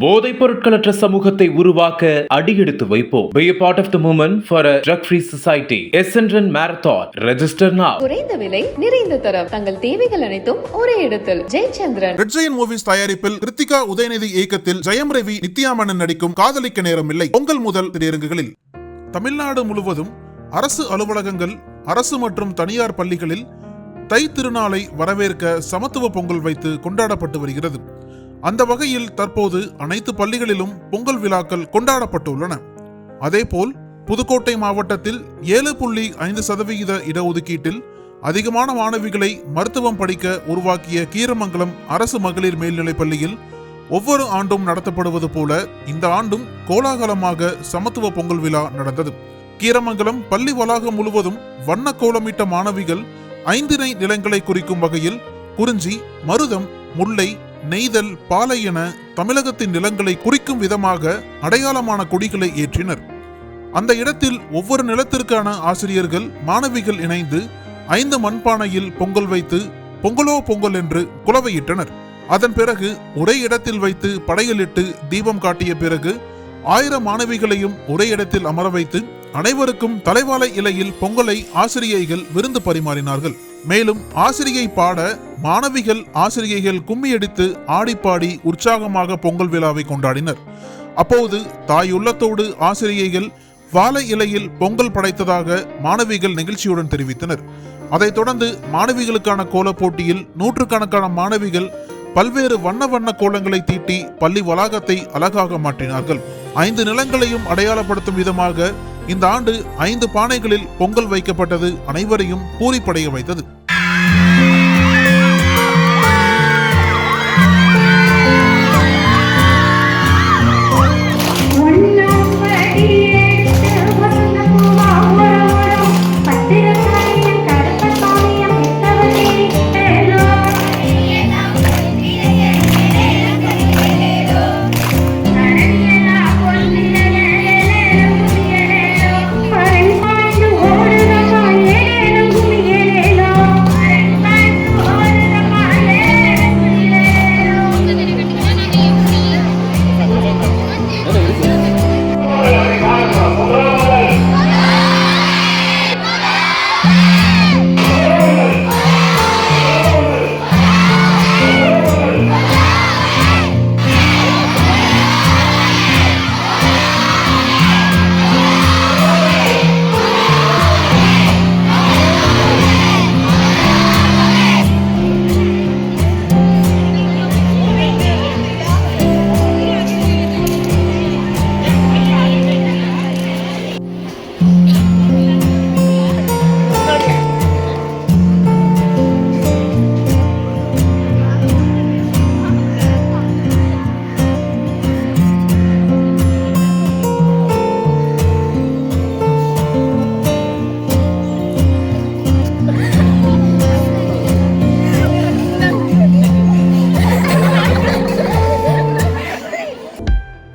போதைப் பொருட்களற்ற சமூகத்தை உருவாக்க அடியெடுத்து வைப்போம். Be a part of the movement for a drug-free society. Essendon Marathon. Register now. குறைந்த விலை நிறைந்த தரம். தங்கள் தேவைகள் அனைத்தும் ஒரே இடத்தில். ஜெயச்சந்திரன். ரெட் ஜெயன் மூவிஸ் தயாரிப்பில் கிருத்திகா உதயநிதி இயக்கத்தில் ஜெயம் ரவி நித்யாமணன் நடிக்கும் காதலிக்க நேரமில்லை. பொங்கல் முதல் திரையரங்குகளில். தமிழ்நாடு முழுவதும் அரசு அலுவலகங்கள் அரசு மற்றும் தனியார் பள்ளிகளில் தை திருநாளை வரவேற்க சமத்துவ பொங்கல் வைத்து கொண்டாடப்பட்டு வருகிறது. அந்த வகையில் தற்போது அனைத்து பள்ளிகளிலும் பொங்கல் விழாக்கள் கொண்டாடப்பட்டுள்ளன. அதேபோல் புதுக்கோட்டை மாவட்டத்தில் ஏழு புள்ளி ஐந்து சதவிகித இடஒதுக்கீட்டில் அதிகமான மாணவிகளை மருத்துவம் படிக்க உருவாக்கிய கீரமங்கலம் அரசு மகளிர் மேல்நிலைப் பள்ளியில் ஒவ்வொரு ஆண்டும் நடத்தப்படுவது போல இந்த ஆண்டும் கோலாகலமாக சமத்துவ பொங்கல் விழா நடந்தது. கீரமங்கலம் பள்ளி வளாகம் முழுவதும் வண்ண கோலமிட்ட மாணவிகள் ஐந்திணை நிலங்களை குறிக்கும் வகையில் குறிஞ்சி மருதம் முல்லை நெய்தல் பாலை என தமிழகத்தின் நிலங்களை குறிக்கும் விதமாக அடையாளமான கொடிகளை ஏற்றினர். அந்த இடத்தில் ஒவ்வொரு நிலத்திற்கான ஆசிரியர்கள் மாணவிகள் இணைந்து ஐந்து மண்பானையில் பொங்கல் வைத்து பொங்கலோ பொங்கல் என்று குலவையிட்டனர். அதன் பிறகு ஒரே இடத்தில் வைத்து படையலிட்டு தீபம் காட்டிய பிறகு ஆயிரம் மாணவிகளையும் ஒரே இடத்தில் அமர வைத்து அனைவருக்கும் தலைவாழை இலையில் பொங்கலை ஆசிரியைகள் விருந்து பரிமாறினார்கள். மேலும் ஆசிரியை பாட மாணவிகள் ஆசிரியைகள் கும்மியடித்து ஆடிப்பாடி உற்சாகமாக பொங்கல் விழாவை கொண்டாடினர். அப்போது தாய் உள்ளத்தோடு ஆசிரியைகள் வாழை இலையில் பொங்கல் படைத்ததாக மாணவிகள் நெகிழ்ச்சியுடன் தெரிவித்தனர். அதைத் தொடர்ந்து மாணவிகளுக்கான கோலப் போட்டியில் நூற்றுக்கணக்கான மாணவிகள் பல்வேறு வண்ண வண்ண கோலங்களை தீட்டி பள்ளி வளாகத்தை அழகாக மாற்றினார்கள். ஐந்து நிலங்களையும் அடையாளப்படுத்தும் விதமாக இந்த ஆண்டு ஐந்து பானைகளில் பொங்கல் வைக்கப்பட்டது அனைவரையும் பூரிப்படைய வைத்தது.